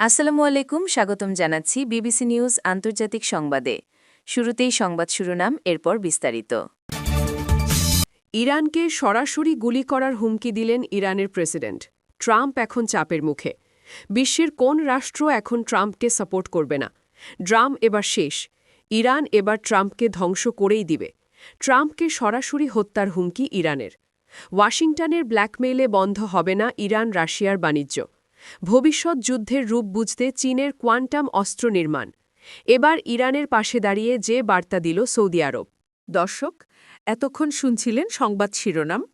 আসসালামু আলাইকুম, স্বাগতম জানাচ্ছি বিবিসি নিউজ আন্তর্জাতিক সংবাদে। শুরুতেই সংবাদ শিরোনাম, এরপর বিস্তারিত। ইরানকে সরাসরি গুলি করার হুমকি দিলেন ইরানের প্রেসিডেন্ট। ট্রাম্প এখন চাপের মুখে। বিশ্বের কোন রাষ্ট্র এখন ট্রাম্পকে সাপোর্ট করবে না? ড্রাম এবার শেষ। ইরান এবার ট্রাম্পকে ধ্বংস করেই দিবে। ট্রাম্পকে সরাসরি হত্যার হুমকি ইরানের। ওয়াশিংটনের ব্ল্যাকমেইলে বন্ধ হবে না ইরান রাশিয়ার বাণিজ্য। ভবিষ্যৎ যুদ্ধের রূপ বুঝতে চীনের কোয়ান্টাম অস্ত্র নির্মাণ। এবার ইরানের পাশে দাঁড়িয়ে যে বার্তা দিল সৌদি আরব। দর্শক, এতক্ষণ শুনছিলেন সংবাদ শিরোনাম।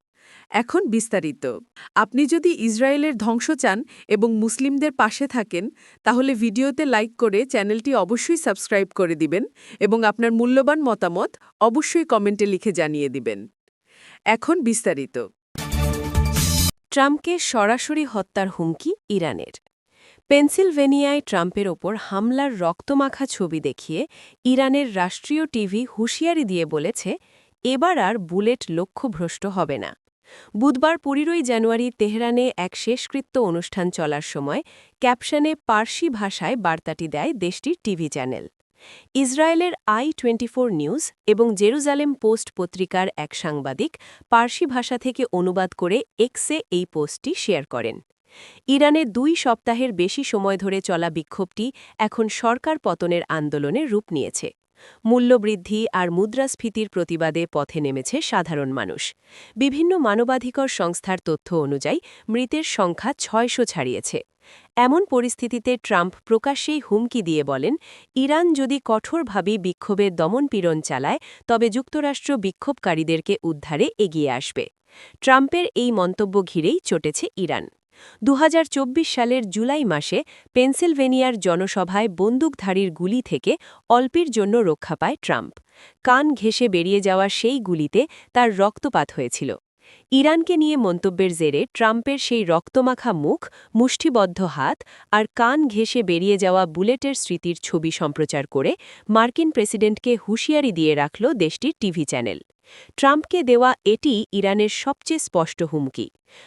এখন বিস্তারিত। আপনি যদি ইসরায়েলের ধ্বংস চান এবং মুসলিমদের পাশে থাকেন, তাহলে ভিডিওতে লাইক করে চ্যানেলটি অবশ্যই সাবস্ক্রাইব করে দিবেন এবং আপনার মূল্যবান মতামত অবশ্যই কমেন্টে লিখে জানিয়ে দিবেন। এখন বিস্তারিত। ট্রাম্পকে সরাসরি হত্যার হুমকি ইরানের। পেনসিলভেনিয়ায় ট্রাম্পের ওপর হামলার রক্তমাখা ছবি দেখিয়ে ইরানের রাষ্ট্রীয় টিভি হুঁশিয়ারি দিয়ে বলেছে, এবার আর বুলেট লক্ষ্যভ্রষ্ট হবে না। বুধবার পনেরোই জানুয়ারি তেহরানে এক শেষকৃত্য অনুষ্ঠান চলার সময় ক্যাপশনে পার্সি ভাষায় বার্তাটি দেয় দেশটির টিভি চ্যানেল। ইসরায়েলের আই টোয়েন্টি নিউজ এবং জেরুজালেম পোস্ট পত্রিকার এক সাংবাদিক পার্সি ভাষা থেকে অনুবাদ করে এক্সে এই পোস্টটি শেয়ার করেন। ইরানে দুই সপ্তাহের বেশি সময় ধরে চলা বিক্ষোভটি এখন সরকার পতনের আন্দোলনে রূপ নিয়েছে। মূল্যবৃদ্ধি আর মুদ্রাস্ফীতির প্রতিবাদে পথে নেমেছে সাধারণ মানুষ। বিভিন্ন মানবাধিকার সংস্থার তথ্য অনুযায়ী মৃতের সংখ্যা ছয়শো ছাড়িয়েছে। এমন পরিস্থিতিতে ট্রাম্প প্রকাশ্যেই হুমকি দিয়ে বলেন, ইরান যদি কঠোরভাবে বিক্ষোভের দমনপীড়ন চালায়, তবে যুক্তরাষ্ট্র বিক্ষোভকারীদেরকে উদ্ধারে এগিয়ে আসবে। ট্রাম্পের এই মন্তব্য ঘিরেই চটেছে ইরান। দু হাজার চব্বিশ সালের জুলাই মাসে পেনসিলভেনিয়ার জনসভায় বন্দুকধারীর গুলি থেকে অল্পের জন্য রক্ষা পায় ট্রাম্প। কান ঘেঁষে বেরিয়ে যাওয়া সেই গুলিতে তার রক্তপাত হয়েছিল। ইরানকে নিয়ে মন্তব্যের জেরে ট্রাম্পের সেই রক্তমাখা মুখ, মুষ্টিবদ্ধ হাত আর কান ঘেঁষে বেরিয়ে যাওয়া বুলেটের স্মৃতির ছবি সম্প্রচার করে মার্কিন প্রেসিডেন্টকে হুঁশিয়ারি দিয়ে রাখল দেশটির টিভি চ্যানেল। ট্রাম্পকে দেওয়া এটি ইরানের সবচেয়ে স্পষ্ট হুমকি।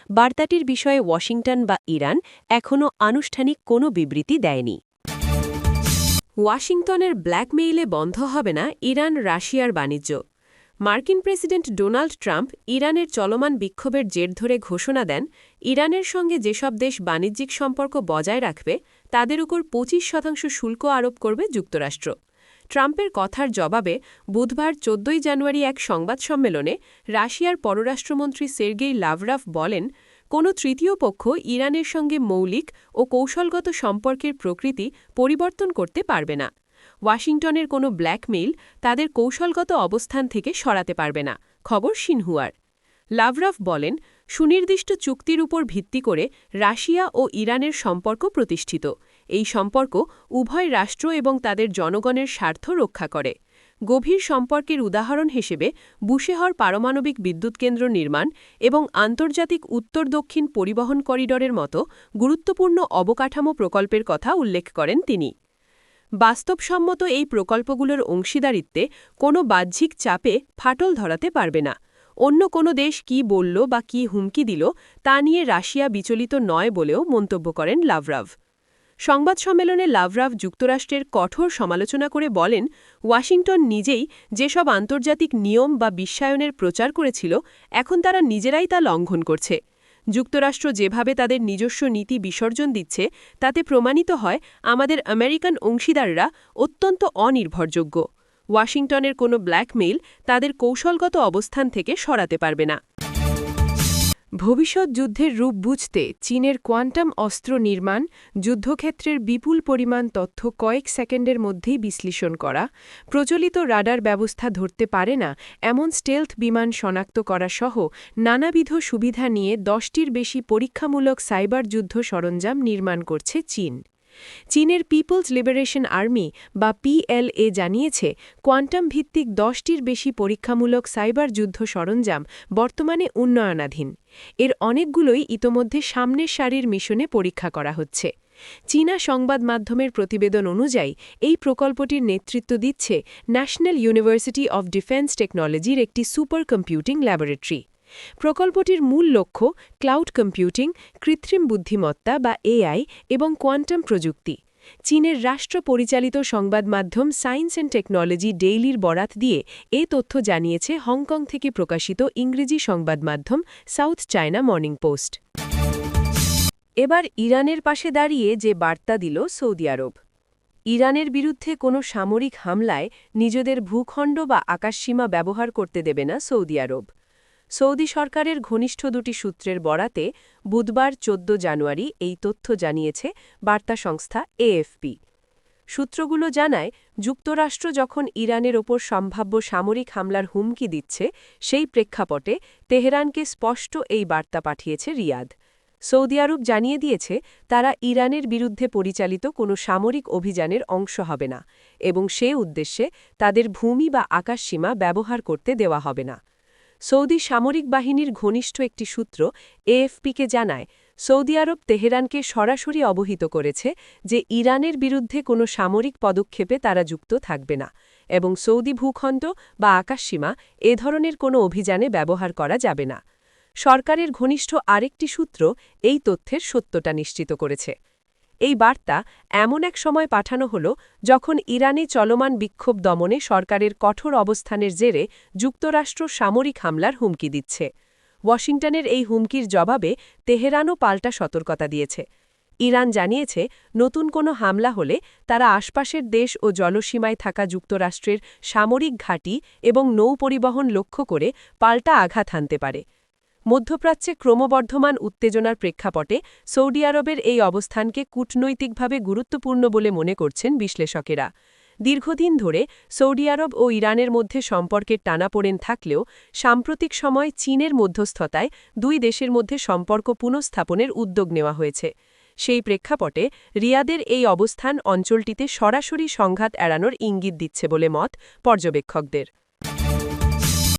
বার্তাটির বিষয়ে ওয়াশিংটন বা ইরান এখনও আনুষ্ঠানিক কোনো বিবৃতি দেয়নি। ওয়াশিংটনের ব্ল্যাকমেইলে বন্ধ হবে না ইরান রাশিয়ার বাণিজ্য। মার্কিন প্রেসিডেন্ট ডোনাল্ড ট্রাম্প ইরানের চলমান বিক্ষোভের জের ধরে ঘোষণা দেন, ইরানের সঙ্গে যেসব দেশ বাণিজ্যিক সম্পর্ক বজায় রাখবে, তাদের উপর পঁচিশ শতাংশ শুল্ক আরোপ করবে যুক্তরাষ্ট্র। ট্রাম্পের কথার জবাবে বুধবার চোদ্দই জানুয়ারি এক সংবাদ সম্মেলনে রাশিয়ার পররাষ্ট্রমন্ত্রী সের্গেই লাভরাফ বলেন, কোনো তৃতীয় পক্ষ ইরানের সঙ্গে মৌলিক ও কৌশলগত সম্পর্কের প্রকৃতি পরিবর্তন করতে পারবে না। ওয়াশিংটনের কোনো ব্ল্যাকমেইল তাদের কৌশলগত অবস্থান থেকে সরাতে পারবে না। খবর সিনহুয়ার লাভরাফ বলেন, সুনির্দিষ্ট চুক্তির উপর ভিত্তি করে রাশিয়া ও ইরানের সম্পর্ক প্রতিষ্ঠিত। এই সম্পর্ক উভয় রাষ্ট্র এবং তাদের জনগণের স্বার্থ রক্ষা করে। গভীর সম্পর্কের উদাহরণ হিসেবে বুশেহর পারমাণবিক বিদ্যুৎ কেন্দ্র নির্মাণ এবং আন্তর্জাতিক উত্তর দক্ষিণ পরিবহন করিডরের মতো গুরুত্বপূর্ণ অবকাঠামো প্রকল্পের কথা উল্লেখ করেন তিনি। বাস্তবসম্মত এই প্রকল্পগুলোর অংশীদারিত্বে কোনো বাহ্যিক চাপে ফাটল ধরাতে পারবে না। অন্য কোনো দেশ কি বলল বা কি হুমকি দিল, তা নিয়ে রাশিয়া বিচলিত নয় বলেও মন্তব্য করেন লাভরাভ। সংবাদ সম্মেলনে লাভরাভ যুক্তরাষ্ট্রের কঠোর সমালোচনা করে বলেন, ওয়াশিংটন নিজেই যেসব আন্তর্জাতিক নিয়ম বা বিশ্বায়নের প্রচার করেছিল, এখন তারা নিজেরাই তা লঙ্ঘন করছে। যুক্তরাষ্ট্র যেভাবে তাদের নিজস্ব নীতি বিসর্জন দিচ্ছে, তাতে প্রমাণিত হয় আমাদের আমেরিকান অংশীদাররা অত্যন্ত অনির্ভরযোগ্য। ওয়াশিংটনের কোনো ব্ল্যাকমেইল তাদের কৌশলগত অবস্থান থেকে সরাতে পারবে না। ভবিষ্যৎ যুদ্ধের রূপ বুঝতে চীনের কোয়ান্টাম অস্ত্র নির্মাণ, যুদ্ধক্ষেত্রের বিপুল পরিমাণ তথ্য কয়েক সেকেন্ডের মধ্যেই বিশ্লেষণ করা, প্রচলিত রাডার ব্যবস্থা ধরতে পারে না, এমন স্টেলথ বিমান শনাক্ত করা সহ নানাবিধ সুবিধা নিয়ে দশটির বেশি পরীক্ষামূলক সাইবার যুদ্ধ সরঞ্জাম নির্মাণ করছে চীন। চীনের পিপলস লিবারেশন আর্মি বা পিএলএ জানিয়েছে, কোয়ান্টাম ভিত্তিক দশটির বেশি পরীক্ষামূলক সাইবার যুদ্ধ সরঞ্জাম বর্তমানে উন্নয়নাধীন। এর অনেকগুলোই ইতোমধ্যে সামনের সারির মিশনে পরীক্ষা করা হচ্ছে। চীনা সংবাদ মাধ্যমের প্রতিবেদন অনুযায়ী, এই প্রকল্পটির নেতৃত্ব দিচ্ছে ন্যাশনাল ইউনিভার্সিটি অব ডিফেন্স টেকনোলজির একটি সুপার কম্পিউটিং ল্যাবরেটরি। প্রকল্পটির মূল লক্ষ্য ক্লাউড কম্পিউটিং, কৃত্রিম বুদ্ধিমত্তা বা এআই এবং কোয়ান্টাম প্রযুক্তি। চীনের রাষ্ট্র পরিচালিত সংবাদ মাধ্যম সায়েন্স অ্যান্ড টেকনোলজি ডেইলির বরাত দিয়ে এ তথ্য জানিয়েছে হংকং থেকে প্রকাশিত ইংরেজি সংবাদ মাধ্যম সাউথ চায়না মর্নিং পোস্ট। এবার ইরানের পাশে দাঁড়িয়ে যে বার্তা দিল সৌদি আরব। ইরানের বিরুদ্ধে কোনো সামরিক হামলায় নিজেদের ভূখণ্ড বা আকাশসীমা ব্যবহার করতে দেবে না সৌদি আরব। সৌদি সরকারের ঘনিষ্ঠ দুটি সূত্রের বরাতে বুধবার ১৪ জানুয়ারি এই তথ্য জানিয়েছে বার্তা সংস্থা এএফপি। সূত্রগুলো জানায়, যুক্তরাষ্ট্র যখন ইরানের ওপর সম্ভাব্য সামরিক হামলার হুমকি দিচ্ছে, সেই প্রেক্ষাপটে তেহরানকে স্পষ্ট এই বার্তা পাঠিয়েছে রিয়াদ। সৌদি আরব জানিয়ে দিয়েছে, তারা ইরানের বিরুদ্ধে পরিচালিত কোনো সামরিক অভিযানের অংশ হবে না এবং সে উদ্দেশ্যে তাদের ভূমি বা আকাশসীমা ব্যবহার করতে দেওয়া হবে না। সৌদি সামরিক বাহিনীর ঘনিষ্ঠ একটি সূত্র এএফপিকে জানায়, সৌদি আরব তেহরানকে সরাসরি অবহিত করেছে যে ইরানের বিরুদ্ধে কোনো সামরিক পদক্ষেপে তারা যুক্ত থাকবে না এবং সৌদি ভূখণ্ড বা আকাশসীমা এ ধরনের কোনো অভিযানে ব্যবহার করা যাবে না। সরকারের ঘনিষ্ঠ আরেকটি সূত্র এই তথ্যের সত্যতা নিশ্চিত করেছে। এই বার্তা এমন এক সময় পাঠানো হল যখন ইরানে চলমান বিক্ষোভ দমনে সরকারের কঠোর অবস্থানের জেরে যুক্তরাষ্ট্র সামরিক হামলার হুমকি দিচ্ছে। ওয়াশিংটনের এই হুমকির জবাবে তেহরানও পাল্টা সতর্কতা দিয়েছে। ইরান জানিয়েছে, নতুন কোনো হামলা হলে তারা আশপাশের দেশ ও জলসীমায় থাকা যুক্তরাষ্ট্রের সামরিক ঘাঁটি এবং নৌ পরিবহন লক্ষ্য করে পাল্টা আঘাত হানতে পারে। মধ্যপ্রাচ্যে ক্রমবর্ধমান উত্তেজনার প্রেক্ষাপটে সৌদি আরবের এই অবস্থানকে কূটনৈতিকভাবে গুরুত্বপূর্ণ বলে মনে করছেন বিশ্লেষকেরা। দীর্ঘদিন ধরে সৌদি আরব ও ইরানের মধ্যে সম্পর্কের টানাপোড়েন থাকলেও সাম্প্রতিক সময় চীনের মধ্যস্থতায় দুই দেশের মধ্যে সম্পর্ক পুনঃস্থাপনের উদ্যোগ নেওয়া হয়েছে। সেই প্রেক্ষাপটে রিয়াদের এই অবস্থান অঞ্চলটিতে সরাসরি সংঘাত এড়ানোর ইঙ্গিত দিচ্ছে বলে মত পর্যবেক্ষকদের।